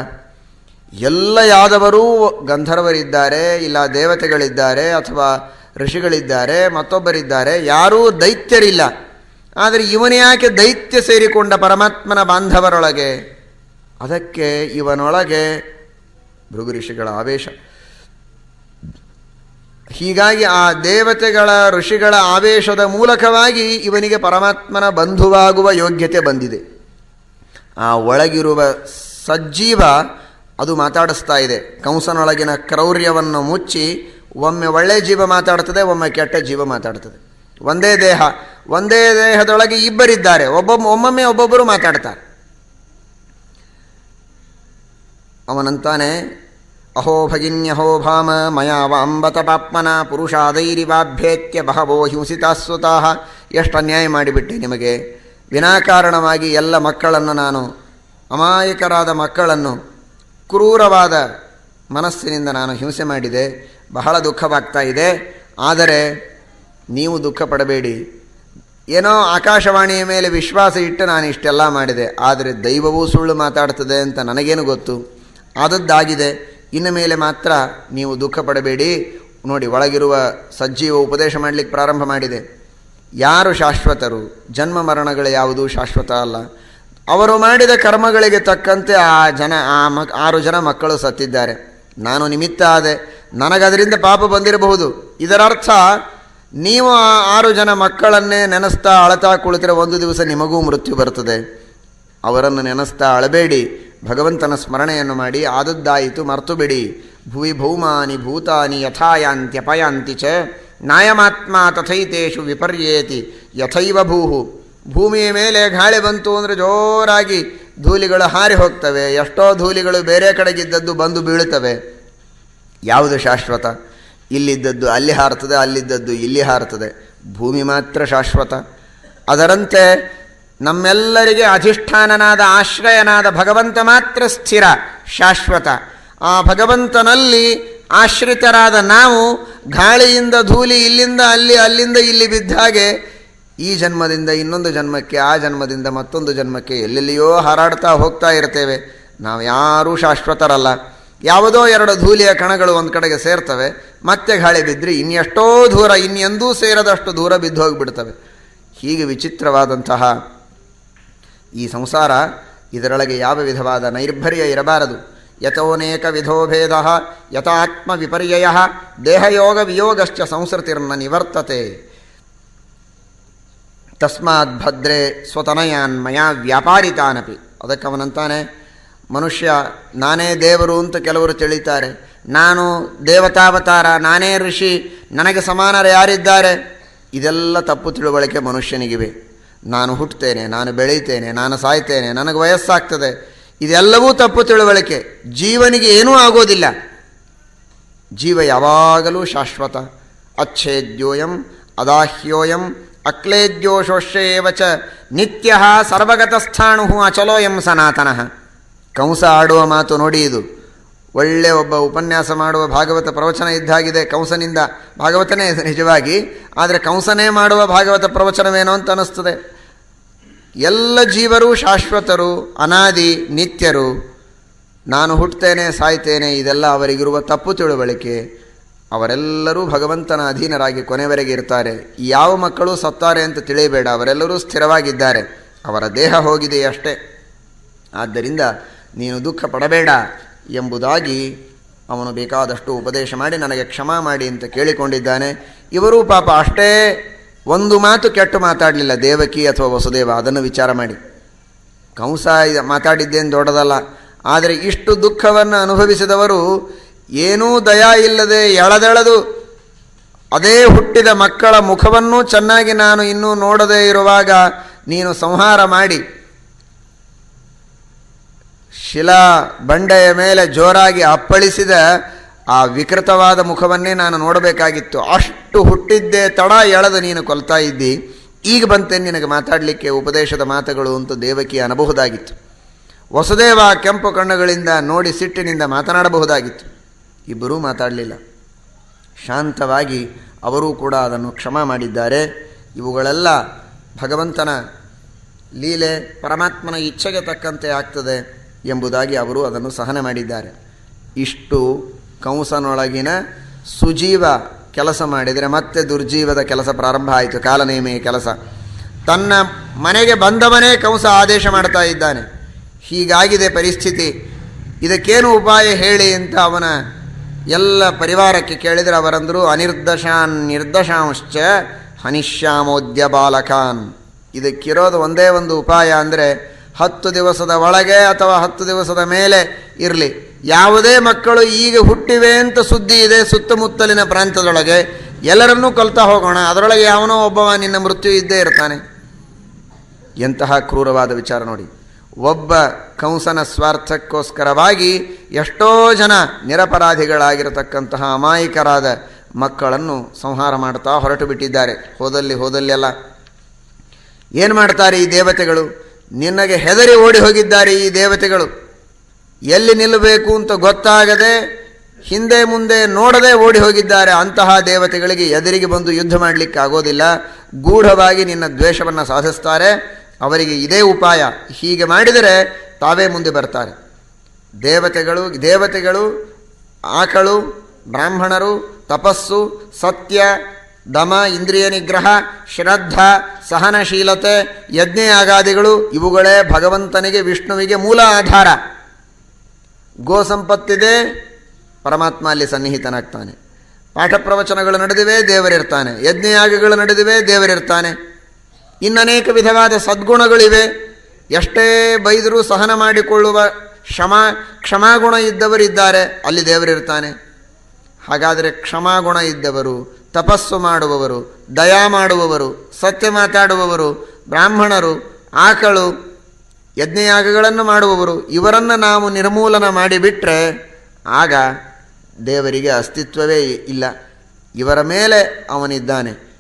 ಎಲ್ಲ ಯಾದವರೂ ಗಂಧರ್ವರಿದ್ದಾರೆ, ಇಲ್ಲ ದೇವತೆಗಳಿದ್ದಾರೆ, ಅಥವಾ ಋಷಿಗಳಿದ್ದಾರೆ, ಮತ್ತೊಬ್ಬರಿದ್ದಾರೆ. ಯಾರೂ ದೈತ್ಯರಿಲ್ಲ. ಆದರೆ ಇವನು ಯಾಕೆ ದೈತ್ಯ ಸೇರಿಕೊಂಡ ಪರಮಾತ್ಮನ ಬಾಂಧವರೊಳಗೆ? ಅದಕ್ಕೆ ಇವನೊಳಗೆ ಭೃಗು ಋಷಿಗಳ ಆವೇಶ. ಹೀಗಾಗಿ ಆ ದೇವತೆಗಳ ಋಷಿಗಳ ಆವೇಶದ ಮೂಲಕವಾಗಿ ಇವನಿಗೆ ಪರಮಾತ್ಮನ ಬಂಧುವಾಗುವ ಯೋಗ್ಯತೆ ಬಂದಿದೆ. ಆ ಒಳಗಿರುವ ಸಜ್ಜೀವ ಅದು ಮಾತಾಡಿಸ್ತಾ ಇದೆ. ಕಂಸನೊಳಗಿನ ಕ್ರೌರ್ಯವನ್ನು ಮುಚ್ಚಿ ಒಮ್ಮೆ ಒಳ್ಳೆಯ ಜೀವ ಮಾತಾಡ್ತದೆ, ಒಮ್ಮೆ ಕೆಟ್ಟ ಜೀವ ಮಾತಾಡ್ತದೆ. ಒಂದೇ ದೇಹ, ಒಂದೇ ದೇಹದೊಳಗೆ ಇಬ್ಬರಿದ್ದಾರೆ. ಒಬ್ಬೊಮ್ಮೆ ಒಮ್ಮೊಮ್ಮೆ ಒಬ್ಬೊಬ್ಬರು ಮಾತಾಡ್ತಾರೆ. ಅವನಂತಾನೆ, ಅಹೋ ಭಗಿನ್ಯಹೋ ಭಾಮ ಮಯಾವಾಂಬತ ಪಾಪ್ಮನ ಪುರುಷಾದೈರಿವಾಭ್ಯೇತ್ಯ ಬಹವೋ ಹಿಂಸಿತಾಸ್ವತಃ ಎಷ್ಟು ಅನ್ಯಾಯ ಮಾಡಿಬಿಟ್ಟೆ ನಿಮಗೆ. ವಿನಾಕಾರಣವಾಗಿ ಎಲ್ಲ ಮಕ್ಕಳನ್ನು ನಾನು, ಅಮಾಯಕರಾದ ಮಕ್ಕಳನ್ನು, ಕ್ರೂರವಾದ ಮನಸ್ಸಿನಿಂದ ನಾನು ಹಿಂಸೆ ಮಾಡಿದೆ. ಬಹಳ ದುಃಖವಾಗ್ತಾ ಇದೆ. ಆದರೆ ನೀವು ದುಃಖ ಪಡಬೇಡಿ. ಏನೋ ಆಕಾಶವಾಣಿಯ ಮೇಲೆ ವಿಶ್ವಾಸ ಇಟ್ಟು ನಾನು ಇಷ್ಟೆಲ್ಲ ಮಾಡಿದೆ. ಆದರೆ ದೈವವೂ ಸುಳ್ಳು ಮಾತಾಡ್ತದೆ ಅಂತ ನನಗೇನು ಗೊತ್ತು? ಆದದ್ದಾಗಿದೆ. ಇನ್ನು ಮೇಲೆ ಮಾತ್ರ ನೀವು ದುಃಖ ಪಡಬೇಡಿ. ನೋಡಿ, ಒಳಗಿರುವ ಸಜ್ಜೀವ ಉಪದೇಶ ಮಾಡಲಿಕ್ಕೆ ಪ್ರಾರಂಭ ಮಾಡಿದೆ. ಯಾರು ಶಾಶ್ವತರು? ಜನ್ಮ ಮರಣಗಳು ಯಾವುದೂ ಶಾಶ್ವತ ಅಲ್ಲ. ಅವರು ಮಾಡಿದ ಕರ್ಮಗಳಿಗೆ ತಕ್ಕಂತೆ ಆ ಜನ, ಆ ಮಕ್, ಆರು ಜನ ಮಕ್ಕಳು ಸತ್ತಿದ್ದಾರೆ. ನಾನು ನಿಮಿತ್ತ ಆದೆ ನನಗದರಿಂದ ಪಾಪ ಬಂದಿರಬಹುದು. ಇದರರ್ಥ, ನೀವು ಆರು ಜನ ಮಕ್ಕಳನ್ನೇ ನೆನೆಸ್ತಾ ಅಳತಾ ಕುಳಿತರೆ ಒಂದು ದಿವಸ ನಿಮಗೂ ಮೃತ್ಯು ಬರ್ತದೆ ಅವರನ್ನು ನೆನೆಸ್ತಾ ಅಳಬೇಡಿ. ಭಗವಂತನ ಸ್ಮರಣೆಯನ್ನು ಮಾಡಿ, ಆದದ್ದಾಯಿತು ಮರ್ತು ಬಿಡಿ. ಭುವಿ ಭೌಮಾನಿ ಭೂತಾನಿ ಯಥಾಯಾಂತ್ಯಪಯಾಂತಿ ಚ ನಾಯಮಾತ್ಮ ತಥೈತೇಷು ವಿಪರ್ಯೇತಿ ಯಥೈವ ಭೂಹು. ಭೂಮಿಯ ಮೇಲೆ ಗಾಳಿ ಬಂತು ಅಂದರೆ ಜೋರಾಗಿ ಧೂಳಿಗಳು ಹಾರಿ ಹೋಗ್ತವೆ. ಎಷ್ಟೋ ಧೂಳಿಗಳು ಬೇರೆ ಕಡೆಗಿದ್ದದ್ದು ಬಂದು ಬೀಳುತ್ತವೆ. ಯಾವುದು ಶಾಶ್ವತ? ಇಲ್ಲಿದ್ದದ್ದು ಅಲ್ಲಿ ಹಾರ್ತದೆ ಅಲ್ಲಿದ್ದದ್ದು ಇಲ್ಲಿ ಹಾರ್ತದೆ ಭೂಮಿ ಮಾತ್ರ ಶಾಶ್ವತ. ಅದರಂತೆ ನಮ್ಮೆಲ್ಲರಿಗೆ ಅಧಿಷ್ಠಾನನಾದ, ಆಶ್ರಯನಾದ ಭಗವಂತ ಮಾತ್ರ ಸ್ಥಿರ, ಶಾಶ್ವತ. ಆ ಭಗವಂತನಲ್ಲಿ ಆಶ್ರಿತರಾದ ನಾವು, ಗಾಳಿಯಿಂದ ಧೂಳಿ ಇಲ್ಲಿಂದ ಅಲ್ಲಿ, ಅಲ್ಲಿಂದ ಇಲ್ಲಿ ಬಿದ್ದ ಹಾಗೆ, ಈ ಜನ್ಮದಿಂದ ಇನ್ನೊಂದು ಜನ್ಮಕ್ಕೆ, ಆ ಜನ್ಮದಿಂದ ಮತ್ತೊಂದು ಜನ್ಮಕ್ಕೆ ಎಲ್ಲೆಲ್ಲಿಯೋ ಹಾರಾಡ್ತಾ ಹೋಗ್ತಾ ಇರ್ತೇವೆ. ನಾವು ಯಾರೂ ಶಾಶ್ವತರಲ್ಲ. ಯಾವುದೋ ಎರಡು ಧೂಳಿಯ ಕಣಗಳು ಒಂದು ಕಡೆಗೆ ಸೇರ್ತವೆ, ಮತ್ತೆ ಗಾಳಿ ಬಿದ್ದರೆ ಇನ್ನೆಷ್ಟೋ ದೂರ, ಇನ್ನೆಂದೂ ಸೇರದಷ್ಟು ದೂರ ಬಿದ್ದು ಹೋಗಿಬಿಡ್ತವೆ. ಹೀಗೆ ವಿಚಿತ್ರವಾದಂತಹ ಈ ಸಂಸಾರ ಇದರೊಳಗೆ ಯಾವ ವಿಧವಾದ ನೈರ್ಭರ್ಯ ಇರಬಾರದು. ಯಥೋನೇಕ ವಿಧೋ ಭೇದ, ಯಥಾತ್ಮ ವಿಪರ್ಯಯ, ದೇಹಯೋಗ ವಿಯೋಗಶ್ಚ ಸಂಸೃತಿರ್ನ ನಿವರ್ತತೆ. ತಸ್ಮಾತ್ ಭದ್ರೆ ಸ್ವತನಯಾನ್ ಮಯಾ ವ್ಯಾಪಾರಿತಾನಪಿ. ಅದಕ್ಕೆ ಅವನಂತಾನೆ ಮನುಷ್ಯ, ನಾನೇ ದೇವರು ಅಂತ ಕೆಲವರು ತಿಳಿತಾರೆ. ನಾನು ದೇವತಾವತಾರ, ನಾನೇ ಋಷಿ, ನನಗೆ ಸಮಾನರು ಯಾರಿದ್ದಾರೆ? ಇದೆಲ್ಲ ತಪ್ಪು ತಿಳುವಳಿಕೆ ಮನುಷ್ಯನಿಗಿವೆ. ನಾನು ಹುಟ್ಟುತ್ತೇನೆ, ನಾನು ಬೆಳೀತೇನೆ ನಾನು ಸಾಯ್ತೇನೆ ನನಗೆ ವಯಸ್ಸಾಗ್ತದೆ. ಇದೆಲ್ಲವೂ ತಪ್ಪು ತಿಳುವಳಿಕೆ. ಜೀವನಿಗೆ ಏನೂ ಆಗೋದಿಲ್ಲ. ಜೀವ ಯಾವಾಗಲೂ ಶಾಶ್ವತ. ಅಚ್ಛೇದ್ಯೋಯಂ, ಅದಾಹ್ಯೋಯಂ ಅಕ್ಲೇದ್ಯೋಶೋಷ್ಯೇವ ಚ ನಿತ್ಯ ಸರ್ವಗತಸ್ಥಾಣು ಅಚಲೋಯಂ ಸನಾತನಃ. ಕಂಸ ಆಡುವ ಮಾತು ನೋಡಿ ಇದು. ಒಳ್ಳೆ ಒಬ್ಬ ಉಪನ್ಯಾಸ ಮಾಡುವ ಭಾಗವತ ಪ್ರವಚನ ಇದ್ದಾಗಿದೆ. ಕಂಸನಿಂದ ಭಾಗವತನೇ ನಿಜವಾಗಿ, ಆದರೆ ಕಂಸನೇ ಮಾಡುವ ಭಾಗವತ ಪ್ರವಚನವೇನೋ ಅಂತ ಅನ್ನಿಸ್ತದೆ. ಎಲ್ಲ ಜೀವರು ಶಾಶ್ವತರು, ಅನಾದಿ, ನಿತ್ಯರು. ನಾನು ಹುಟ್ಟುತ್ತೇನೆ ಸಾಯ್ತೇನೆ ಇದೆಲ್ಲ ಅವರಿಗಿರುವ ತಪ್ಪು ತಿಳುವಳಿಕೆ. ಅವರೆಲ್ಲರೂ ಭಗವಂತನ ಅಧೀನರಾಗಿ ಕೊನೆವರೆಗೆ ಇರ್ತಾರೆ. ಯಾವ ಮಕ್ಕಳು ಸತ್ತಾರೆ ಅಂತ ತಿಳಿಯಬೇಡ. ಅವರೆಲ್ಲರೂ ಸ್ಥಿರವಾಗಿದ್ದಾರೆ. ಅವರ ದೇಹ ಹೋಗಿದೆ ಅಷ್ಟೇ ಆದ್ದರಿಂದ ನೀನು ದುಃಖ ಪಡಬೇಡ ಎಂಬುದಾಗಿ ಅವನು ಬೇಕಾದಷ್ಟು ಉಪದೇಶ ಮಾಡಿ ನನಗೆ ಕ್ಷಮಾ ಮಾಡಿ ಅಂತ ಕೇಳಿಕೊಂಡಿದ್ದಾನೆ. ಇವರೂ ಪಾಪ ಅಷ್ಟೇ ಒಂದು ಮಾತು ಕೆಟ್ಟು ಮಾತಾಡಲಿಲ್ಲ. ದೇವಕಿ ಅಥವಾ ವಸುದೇವ, ಅದನ್ನು ವಿಚಾರ ಮಾಡಿ. ಕಂಸ ಮಾತಾಡಿದ್ದೇನು ದೊಡ್ಡದಲ್ಲ. ಆದರೆ ಇಷ್ಟು ದುಃಖವನ್ನು ಅನುಭವಿಸಿದವರು ಏನೂ ದಯಾ ಇಲ್ಲದೆ ಎಳೆದೆಳೆದು ಅದೇ ಹುಟ್ಟಿದ ಮಕ್ಕಳ ಮುಖವನ್ನು ಚೆನ್ನಾಗಿ ನಾನು ಇನ್ನೂ ನೋಡದೇ ಇರುವಾಗ ನೀನು ಸಂಹಾರ ಮಾಡಿ. ಶಿಲಾ ಬಂಡೆಯ ಮೇಲೆ ಜೋರಾಗಿ ಅಪ್ಪಳಿಸಿದ ಆ ವಿಕೃತವಾದ ಮುಖವನ್ನೇ ನಾನು ನೋಡಬೇಕಾಗಿತ್ತು. ಅಷ್ಟು ಹುಟ್ಟಿದ್ದೇ ತಡ ಎಳೆದು ನೀನು ಕೊಲ್ತಾ ಇದ್ದಿ. ಈಗ ಬಂತೆ ನಿನಗೆ ಮಾತಾಡಲಿಕ್ಕೆ ಉಪದೇಶದ ಮಾತುಗಳು ಅಂತ ದೇವಕಿ ಅನ್ನಬಹುದಾಗಿತ್ತು. ವಸುದೇವ ಕೆಂಪು ಕಣ್ಣುಗಳಿಂದ ನೋಡಿ ಸಿಟ್ಟಿನಿಂದ ಮಾತನಾಡಬಹುದಾಗಿತ್ತು. ಇಬ್ಬರೂ ಮಾತಾಡಲಿಲ್ಲ. ಶಾಂತವಾಗಿ ಅವರೂ ಕೂಡ ಅದನ್ನು ಕ್ಷಮ ಮಾಡಿದ್ದಾರೆ. ಇವುಗಳೆಲ್ಲ ಭಗವಂತನ ಲೀಲೆ ಪರಮಾತ್ಮನ ಇಚ್ಛೆಗೆ ತಕ್ಕಂತೆ ಆಗ್ತದೆ. ಎಂಬುದಾಗಿ ಅವರು ಅದನ್ನು ಸಹನೆ ಮಾಡಿದ್ದಾರೆ. ಇಷ್ಟು ಕಂಸನೊಳಗಿನ ಸುಜೀವ ಕೆಲಸ ಮಾಡಿದರೆ ಮತ್ತೆ ದುರ್ಜೀವದ ಕೆಲಸ ಪ್ರಾರಂಭ ಆಯಿತು, ಕಾಲನೇಮೆಯ ಕೆಲಸ. ತನ್ನ ಮನೆಗೆ ಬಂದವನೇ ಕಂಸ ಆದೇಶ ಮಾಡ್ತಾ ಇದ್ದಾನೆ. ಹೀಗಾಗಿದೆ ಪರಿಸ್ಥಿತಿ. ಇದಕ್ಕೇನು ಉಪಾಯ ಹೇಳಿ ಅಂತ ಅವನ ಎಲ್ಲ ಪರಿವಾರಕ್ಕೆ ಕೇಳಿದರೆ ಅವರಂದರು, ಅನಿರ್ದಶಾನ್, ನಿರ್ದಶಾಂಶ್ಚ ಹನಿಶ್ಯಾಮೋದ್ಯ ಬಾಲಕಾನ್. ಇದಕ್ಕಿರೋದು ಒಂದೇ ಒಂದು ಉಪಾಯ ಅಂದರೆ ಹತ್ತು ದಿವಸದ ಒಳಗೆ ಅಥವಾ ಹತ್ತು ದಿವಸದ ಮೇಲೆ ಇರಲಿ. ಯಾವುದೇ ಮಕ್ಕಳು ಈಗ ಹುಟ್ಟಿವೆ ಅಂತ ಸುದ್ದಿ ಇದೆ ಸುತ್ತಮುತ್ತಲಿನ ಪ್ರಾಂತದೊಳಗೆ ಎಲ್ಲರನ್ನೂ ಕಲ್ತಾ ಹೋಗೋಣ. ಅದರೊಳಗೆ ಯಾವನೋ ಒಬ್ಬವ ನಿನ್ನ ಮೃತ್ಯು ಇದ್ದೇ ಇರ್ತಾನೆ. ಎಂತಹ ಕ್ರೂರವಾದ ವಿಚಾರ ನೋಡಿ. ಒಬ್ಬ ಕಂಸನ ಸ್ವಾರ್ಥಕ್ಕೋಸ್ಕರವಾಗಿ ಎಷ್ಟೋ ಜನ ನಿರಪರಾಧಿಗಳಾಗಿರತಕ್ಕಂತಹ ಅಮಾಯಕರಾದ ಮಕ್ಕಳನ್ನು ಸಂಹಾರ ಮಾಡ್ತಾ ಹೊರಟು ಬಿಟ್ಟಿದ್ದಾರೆ ಹೋದಲ್ಲಿ ಹೋದಲ್ಲೆಲ್ಲ ಏನು ಮಾಡ್ತಾರೆ ಈ ದೇವತೆಗಳು? ನಿನಗೆ ಹೆದರಿ ಓಡಿ ಹೋಗಿದ್ದಾರೆ ಈ ದೇವತೆಗಳು. ಎಲ್ಲಿ ನಿಲ್ಲಬೇಕು ಅಂತ ಗೊತ್ತಾಗದೆ ಹಿಂದೆ ಮುಂದೆ ನೋಡದೆ ಓಡಿ ಹೋಗಿದ್ದಾರೆ ಅಂತಹ ದೇವತೆಗಳಿಗೆ ಎದುರಿಗೆ ಬಂದು ಯುದ್ಧ ಮಾಡಲಿಕ್ಕೆ ಆಗೋದಿಲ್ಲ. ಗೂಢವಾಗಿ ನಿನ್ನ ದ್ವೇಷವನ್ನು ಸಾಧಿಸ್ತಾರೆ. ಅವರಿಗೆ ಇದೇ ಉಪಾಯ. ಹೀಗೆ ಮಾಡಿದರೆ ತಾವೇ ಮುಂದೆ ಬರ್ತಾರೆ. ದೇವತೆಗಳು ದೇವತೆಗಳು, ಆಕಳು, ಬ್ರಾಹ್ಮಣರು, ತಪಸ್ಸು, ಸತ್ಯ ದಮ, ಇಂದ್ರಿಯ ನಿಗ್ರಹ, ಶ್ರದ್ಧ, ಸಹನಶೀಲತೆ ಯಜ್ಞಯಾಗಾದಿಗಳು ಇವುಗಳೇ ಭಗವಂತನಿಗೆ, ವಿಷ್ಣುವಿಗೆ ಮೂಲ ಆಧಾರ. ಗೋ ಸಂಪತ್ತಿದೆ, ಪರಮಾತ್ಮ ಅಲ್ಲಿ ಸನ್ನಿಹಿತನಾಗ್ತಾನೆ. ಪಾಠ ಪ್ರವಚನಗಳು ನಡೆದಿವೆ, ದೇವರಿರ್ತಾನೆ. ಯಜ್ಞಯಾಗಗಳು ನಡೆದಿವೆ, ದೇವರಿರ್ತಾನೆ. ಇನ್ನನೇಕ ವಿಧವಾದ ಸದ್ಗುಣಗಳಿವೆ. ಎಷ್ಟೇ ಬೈದರೂ ಸಹನ ಮಾಡಿಕೊಳ್ಳುವ ಕ್ಷಮ, ಕ್ಷಮಾಗುಣ ಇದ್ದವರಿದ್ದಾರೆ, ಅಲ್ಲಿ ದೇವರಿರ್ತಾನೆ. ಹಾಗಾದರೆ ಕ್ಷಮಾಗುಣ ಇದ್ದವರು ತಪಸ್ಸು ಮಾಡುವವರು, ದಯಾ ಮಾಡುವವರು, ಸತ್ಯ ಮಾತಾಡುವವರು, ಬ್ರಾಹ್ಮಣರು, ಆಕಳು, ಯಜ್ಞಯಾಗಗಳನ್ನು ಮಾಡುವವರು, ಇವರನ್ನು ನಾವು ನಿರ್ಮೂಲನ ಮಾಡಿಬಿಟ್ರೆ ಆಗ ದೇವರಿಗೆ ಅಸ್ತಿತ್ವವೇ ಇಲ್ಲ. ಇವರ ಮೇಲೆ ಅವನಿದ್ದಾನೆ.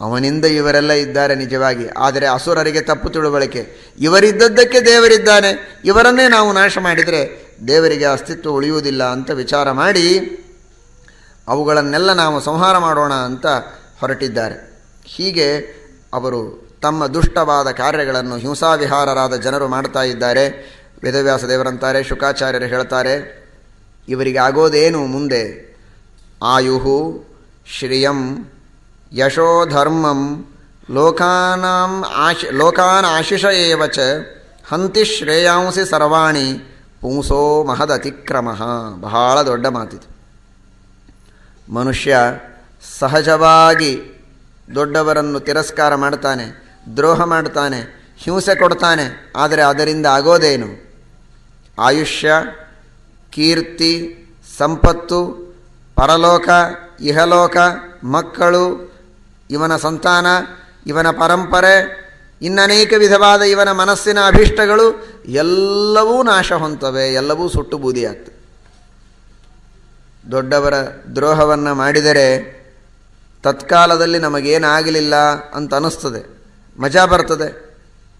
ಅವನಿಂದ ಇವರೆಲ್ಲ ಇದ್ದಾರೆ ನಿಜವಾಗಿ. ಆದರೆ ಅಸುರರಿಗೆ ತಪ್ಪು ತಿಳುವಳಿಕೆ. ಇವರಿದ್ದದ್ದಕ್ಕೆ ದೇವರಿದ್ದಾನೆ. ಇವರನ್ನೇ ನಾವು ನಾಶ ಮಾಡಿದರೆ ದೇವರಿಗೆ ಅಸ್ತಿತ್ವ ಉಳಿಯುವುದಿಲ್ಲ ಅಂತ ವಿಚಾರ ಮಾಡಿ ಅವುಗಳನ್ನೆಲ್ಲ ನಾವು ಸಂಹಾರ ಮಾಡೋಣ ಅಂತ ಹೊರಟಿದ್ದಾರೆ. ಹೀಗೆ ಅವರು ತಮ್ಮ ದುಷ್ಟವಾದ ಕಾರ್ಯಗಳನ್ನು ಹಿಂಸಾವಿಹಾರರಾದ ಜನರು ಮಾಡ್ತಾ ಇದ್ದಾರೆ. ವೇದವ್ಯಾಸ ದೇವರಂತಾರೆ, ಶುಕಾಚಾರ್ಯರು ಹೇಳ್ತಾರೆ, ಇವರಿಗೆ ಆಗೋದೇನು ಮುಂದೆ? ಆಯುಹು ಶ್ರಿಯಂ ಯಶೋಧರ್ಮಂ ಲೋಕಾನಾಂ ಆಶಿ, ಲೋಕಾನ್ ಆಶಿಷ ಏವಚ ಹಂತಿ ಶ್ರೇಯಾಂಸಿ ಸರ್ವಾಣಿ ಪುಂಸೋ ಮಹದತಿಕ್ರಮ ಬಹಳ ದೊಡ್ಡ ಮಾತಿದು. ಮನುಷ್ಯ ಸಹಜವಾಗಿ ದೊಡ್ಡವರನ್ನು ತಿರಸ್ಕಾರ ಮಾಡ್ತಾನೆ, ದ್ರೋಹ ಮಾಡ್ತಾನೆ, ಹಿಂಸೆ ಕೊಡ್ತಾನೆ, ಆದರೆ ಅದರಿಂದ ಆಗೋದೇನು? ಆಯುಷ್ಯ, ಕೀರ್ತಿ, ಸಂಪತ್ತು, ಪರಲೋಕ, ಇಹಲೋಕ, ಮಕ್ಕಳು, ಇವನ ಸಂತಾನ, ಇವನ ಪರಂಪರೆ, ಇನ್ನನೇಕ ವಿಧವಾದ ಇವನ ಮನಸ್ಸಿನ ಅಭೀಷ್ಟಗಳು ಎಲ್ಲವೂ ನಾಶ ಹೊಂತವೆ ಎಲ್ಲವೂ ಸುಟ್ಟು ಬೂದಿಯಾಗ್ತವೆ. ದೊಡ್ಡವರ ದ್ರೋಹವನ್ನು ಮಾಡಿದರೆ ತತ್ಕಾಲದಲ್ಲಿ ನಮಗೇನಾಗಲಿಲ್ಲ ಅಂತ ಅನ್ನಿಸ್ತದೆ. ಮಜಾ ಬರ್ತದೆ.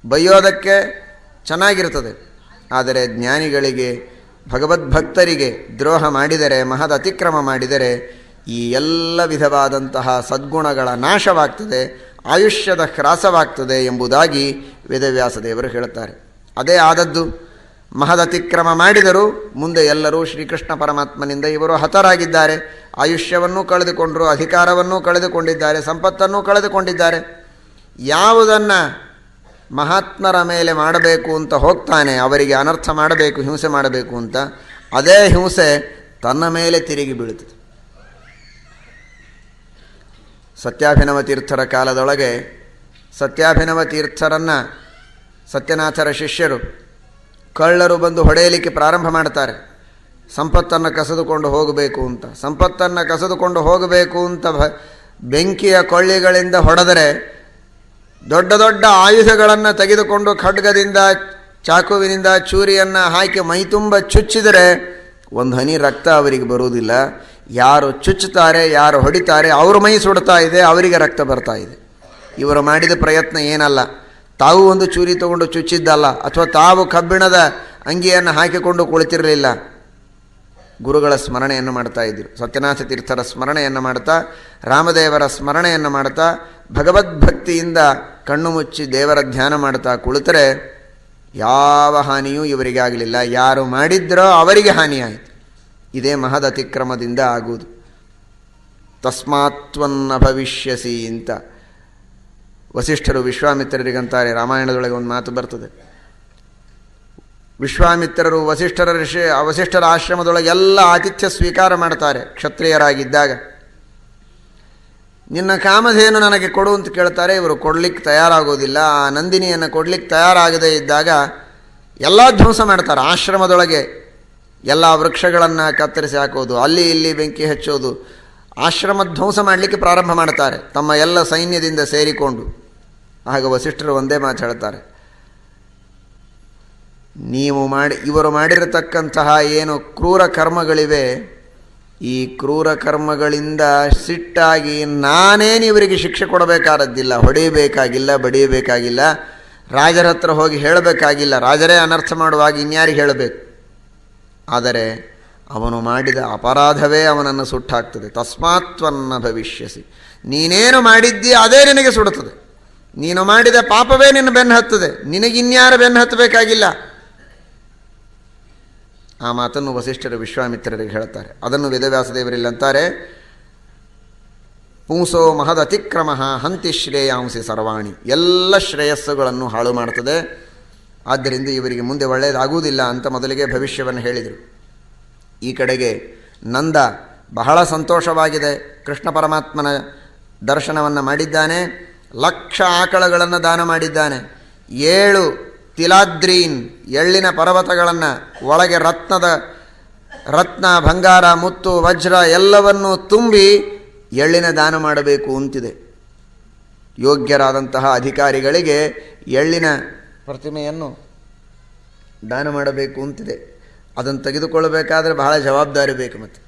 ಬೈಯೋದಕ್ಕೆ ಚೆನ್ನಾಗಿರ್ತದೆ. ಆದರೆ ಜ್ಞಾನಿಗಳಿಗೆ, ಭಗವದ್ಭಕ್ತರಿಗೆ ದ್ರೋಹ ಮಾಡಿದರೆ, ಮಹದ ಅತಿಕ್ರಮ ಮಾಡಿದರೆ ಈ ಎಲ್ಲ ವಿಧವಾದಂತಹ ಸದ್ಗುಣಗಳ ನಾಶವಾಗ್ತದೆ, ಆಯುಷ್ಯದ ಹ್ರಾಸವಾಗ್ತದೆ ಎಂಬುದಾಗಿ ವೇದವ್ಯಾಸ ದೇವರು ಹೇಳುತ್ತಾರೆ. ಅದೇ ಆದದ್ದು ಮಹದತಿಕ್ರಮ ಮಾಡಿದರು ಮುಂದೆ ಎಲ್ಲರೂ ಶ್ರೀಕೃಷ್ಣ ಪರಮಾತ್ಮನಿಂದ ಇವರು ಹತರಾಗಿದ್ದಾರೆ. ಆಯುಷ್ಯವನ್ನೂ ಕಳೆದುಕೊಂಡರು, ಅಧಿಕಾರವನ್ನೂ ಕಳೆದುಕೊಂಡಿದ್ದಾರೆ, ಸಂಪತ್ತನ್ನೂ ಕಳೆದುಕೊಂಡಿದ್ದಾರೆ. ಯಾವುದನ್ನು ಮಹಾತ್ಮರ ಮೇಲೆ ಮಾಡಬೇಕು ಅಂತ ಹೋಗ್ತಾನೆ, ಅವರಿಗೆ ಅನರ್ಥ ಮಾಡಬೇಕು, ಹಿಂಸೆ ಮಾಡಬೇಕು ಅಂತ, ಅದೇ ಹಿಂಸೆ ತನ್ನ ಮೇಲೆ ತಿರುಗಿ ಬೀಳುತ್ತದೆ. ಸತ್ಯಾಭಿನವ ತೀರ್ಥರ ಕಾಲದೊಳಗೆ ಸತ್ಯಾಭಿನವ ತೀರ್ಥರನ್ನು ಸತ್ಯನಾಥರ ಶಿಷ್ಯರು ಕಳ್ಳರು ಬಂದು ಹೊಡೆಯಲಿಕ್ಕೆ ಪ್ರಾರಂಭ ಮಾಡ್ತಾರೆ ಸಂಪತ್ತನ್ನು ಕಸಿದುಕೊಂಡು ಹೋಗಬೇಕು ಅಂತ. ಸಂಪತ್ತನ್ನು ಕಸಿದುಕೊಂಡು ಹೋಗಬೇಕು ಅಂತ ಬೆಂಕಿಯ ಕೊಳ್ಳಿಗಳಿಂದ ಹೊಡೆದರೆ ದೊಡ್ಡ ದೊಡ್ಡ ಆಯುಧಗಳನ್ನು ತೆಗೆದುಕೊಂಡು ಖಡ್ಗದಿಂದ, ಚಾಕುವಿನಿಂದ ಚೂರಿಯನ್ನು ಹಾಕಿ ಮೈತುಂಬ ಚುಚ್ಚಿದರೆ ಒಂದು ಹನಿ ರಕ್ತ ಅವರಿಗೆ ಬರುವುದಿಲ್ಲ. ಯಾರು ಚುಚ್ಚುತ್ತಾರೆ, ಯಾರು ಹೊಡಿತಾರೆ, ಅವರು ಮೈ ಸುಡ್ತಾ ಇದೆ, ಅವರಿಗೆ ರಕ್ತ ಬರ್ತಾ ಇದೆ. ಇವರು ಮಾಡಿದ ಪ್ರಯತ್ನ ಏನಲ್ಲ. ತಾವು ಒಂದು ಚೂರಿ ತಗೊಂಡು ಚುಚ್ಚಿದ್ದಲ್ಲ ಅಥವಾ ತಾವು ಕಬ್ಬಿಣದ ಅಂಗಿಯನ್ನು ಹಾಕಿಕೊಂಡು ಕುಳಿತಿರಲಿಲ್ಲ. ಗುರುಗಳ ಸ್ಮರಣೆಯನ್ನು ಮಾಡ್ತಾ ಇದ್ದರು. ಸತ್ಯನಾಥ ತೀರ್ಥರ ಸ್ಮರಣೆಯನ್ನು ಮಾಡ್ತಾ, ರಾಮದೇವರ ಸ್ಮರಣೆಯನ್ನು ಮಾಡ್ತಾ, ಭಗವದ್ಭಕ್ತಿಯಿಂದ ಕಣ್ಣು ಮುಚ್ಚಿ ದೇವರ ಧ್ಯಾನ ಮಾಡ್ತಾ ಕುಳಿತರೆ ಯಾವ ಹಾನಿಯೂ ಇವರಿಗೆ ಆಗಲಿಲ್ಲ. ಯಾರು ಮಾಡಿದ್ರೋ ಅವರಿಗೆ ಹಾನಿಯಾಯಿತು. ಇದೇ ಮಹದ ಅತಿಕ್ರಮದಿಂದ ಆಗುವುದು. ತಸ್ಮಾತ್ವನ್ನ ಭವಿಷ್ಯಸಿ ಅಂತ. ವಸಿಷ್ಠರು ವಿಶ್ವಾಮಿತ್ರರಿಗಂತಾರೆ. ರಾಮಾಯಣದೊಳಗೆ ಒಂದು ಮಾತು ಬರ್ತದೆ. ವಿಶ್ವಾಮಿತ್ರರು ವಸಿಷ್ಠರ ಋಷಿ ವಸಿಷ್ಠರ ಆಶ್ರಮದೊಳಗೆ ಎಲ್ಲ ಆತಿಥ್ಯ ಸ್ವೀಕಾರ ಮಾಡ್ತಾರೆ ಕ್ಷತ್ರಿಯರಾಗಿದ್ದಾಗ. ನಿನ್ನ ಕಾಮಧೇನು ನನಗೆ ಕೊಡು ಅಂತ ಕೇಳ್ತಾರೆ. ಇವರು ಕೊಡ್ಲಿಕ್ಕೆ ತಯಾರಾಗೋದಿಲ್ಲ. ಆ ನಂದಿನಿಯನ್ನು ಕೊಡ್ಲಿಕ್ಕೆ ತಯಾರಾಗದೇ ಇದ್ದಾಗ ಎಲ್ಲ ಧ್ವಂಸ ಮಾಡ್ತಾರೆ. ಆಶ್ರಮದೊಳಗೆ ಎಲ್ಲ ವೃಕ್ಷಗಳನ್ನು ಕತ್ತರಿಸಿ ಹಾಕೋದು, ಅಲ್ಲಿ ಇಲ್ಲಿ ಬೆಂಕಿ ಹಚ್ಚೋದು ಆಶ್ರಮ ಧ್ವಂಸ ಮಾಡಲಿಕ್ಕೆ ಪ್ರಾರಂಭ ಮಾಡ್ತಾರೆ ತಮ್ಮ ಎಲ್ಲ ಸೈನ್ಯದಿಂದ ಸೇರಿಕೊಂಡು. ಆಗ ವಸಿಷ್ಠರು ಒಂದೇ ಮಾತು ಹೇಳ್ತಾರೆ ನೀವು ಮಾಡಿ, ಇವರು ಮಾಡಿರತಕ್ಕಂತಹ ಏನು ಕ್ರೂರ ಕರ್ಮಗಳಿವೆ? ಈ ಕ್ರೂರ ಕರ್ಮಗಳಿಂದ ಸಿಟ್ಟಾಗಿ ನಾನೇನು ಇವರಿಗೆ ಶಿಕ್ಷೆ ಕೊಡಬೇಕಾದದ್ದಿಲ್ಲ. ಹೊಡೆಯಬೇಕಾಗಿಲ್ಲ, ಬಡಿಯಬೇಕಾಗಿಲ್ಲ. ರಾಜರ ಹತ್ರ ಹೋಗಿ ಹೇಳಬೇಕಾಗಿಲ್ಲ. ರಾಜರೇ ಅನರ್ಥ ಮಾಡುವಾಗ ಇನ್ಯಾರಿಗೆ ಹೇಳಬೇಕು? ಆದರೆ ಅವನು ಮಾಡಿದ ಅಪರಾಧವೇ ಅವನನ್ನು ಸುಟ್ಟಾಕ್ತದೆ ತಸ್ಮಾತ್ವನ್ನ ಭವಿಷ್ಯಸಿ. ನೀನೇನು ಮಾಡಿದ್ದೀ ಅದೇ ನಿನಗೆ ಸುಡುತ್ತದೆ. ನೀನು ಮಾಡಿದ ಪಾಪವೇ ನಿನ್ನ ಬೆನ್ನು ಹತ್ತದೆ ನಿನಗಿನ್ಯಾರ ಬೆನ್ನು ಹತ್ತಬೇಕಾಗಿಲ್ಲ. ಆ ಮಾತನ್ನು ವಸಿಷ್ಠರು ವಿಶ್ವಾಮಿತ್ರರಿಗೆ ಹೇಳ್ತಾರೆ ಅದನ್ನು ವೇದವ್ಯಾಸ ದೇವರಲ್ಲಿ ಅಂತಾರೆ, ಪುಂಸೋ ಮಹದ ಅತಿಕ್ರಮ ಹಂತಿ ಶ್ರೇಯಾಂಸಿ ಸರ್ವಾಣಿ. ಎಲ್ಲ ಶ್ರೇಯಸ್ಸುಗಳನ್ನು ಹಾಳು ಮಾಡ್ತದೆ. ಆದ್ದರಿಂದ ಇವರಿಗೆ ಮುಂದೆ ಒಳ್ಳೆಯದಾಗುವುದಿಲ್ಲ ಅಂತ ಮೊದಲಿಗೆ ಭವಿಷ್ಯವನ್ನು ಹೇಳಿದರು. ಈ ಕಡೆಗೆ ನಂದ ಬಹಳ ಸಂತೋಷವಾಗಿದೆ. ಕೃಷ್ಣ ಪರಮಾತ್ಮನ ದರ್ಶನವನ್ನು ಮಾಡಿದ್ದಾನೆ. ಲಕ್ಷ ಆಕಳಗಳನ್ನು ದಾನ ಮಾಡಿದ್ದಾನೆ. ಏಳು ತಿಲಾದ್ರೀನ್ ಎಳ್ಳಿನ ಪರ್ವತಗಳನ್ನು ಒಳಗೆ ರತ್ನದ ರತ್ನ, ಬಂಗಾರ, ಮುತ್ತು, ವಜ್ರ ಎಲ್ಲವನ್ನೂ ತುಂಬಿ ಎಳ್ಳಿನ ದಾನ ಮಾಡಬೇಕು ಅಂತಿದೆ. ಯೋಗ್ಯರಾದಂತಹ ಅಧಿಕಾರಿಗಳಿಗೆ ಎಳ್ಳಿನ ಪ್ರತಿಮೆಯನ್ನು ದಾನ ಮಾಡಬೇಕು ಅಂತಿದೆ. ಅದನ್ನು ತೆಗೆದುಕೊಳ್ಳಬೇಕಾದ್ರೆ ಬಹಳ ಜವಾಬ್ದಾರಿ ಬೇಕು ಮತ್ತು.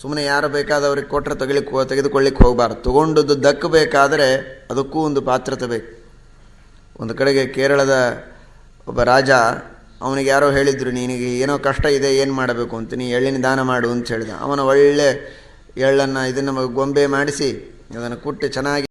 ಸುಮ್ಮನೆ ಯಾರು ಬೇಕಾದವ್ರಿಗೆ ಕೊಟ್ಟರೆ ತೆಗಿಲಿಕ್ಕೆ ತೆಗೆದುಕೊಳ್ಳಿಕ್ಕೆ ಹೋಗಬಾರ್ದು. ತೊಗೊಂಡದ್ದು ದಕ್ಕಬೇಕಾದರೆ ಅದಕ್ಕೂ ಒಂದು ಪಾತ್ರತೆ ಬೇಕು. ಒಂದು ಕಡೆಗೆ ಕೇರಳದ ಒಬ್ಬ ರಾಜ, ಅವನಿಗೆ ಯಾರೋ ಹೇಳಿದರು, ನಿನಗೆ ಏನೋ ಕಷ್ಟ ಇದೆ, ಏನು ಮಾಡಬೇಕು ಅಂತ, ನೀ ಎಳ್ಳಿನ ದಾನ ಮಾಡು ಅಂತ ಹೇಳಿದ. ಅವನ ಒಳ್ಳೆ ಎಳ್ಳನ್ನು ಇದನ್ನು ಗೊಂಬೆ ಮಾಡಿಸಿ, ಅದನ್ನು ಕುಟ್ಟಿ ಚೆನ್ನಾಗಿ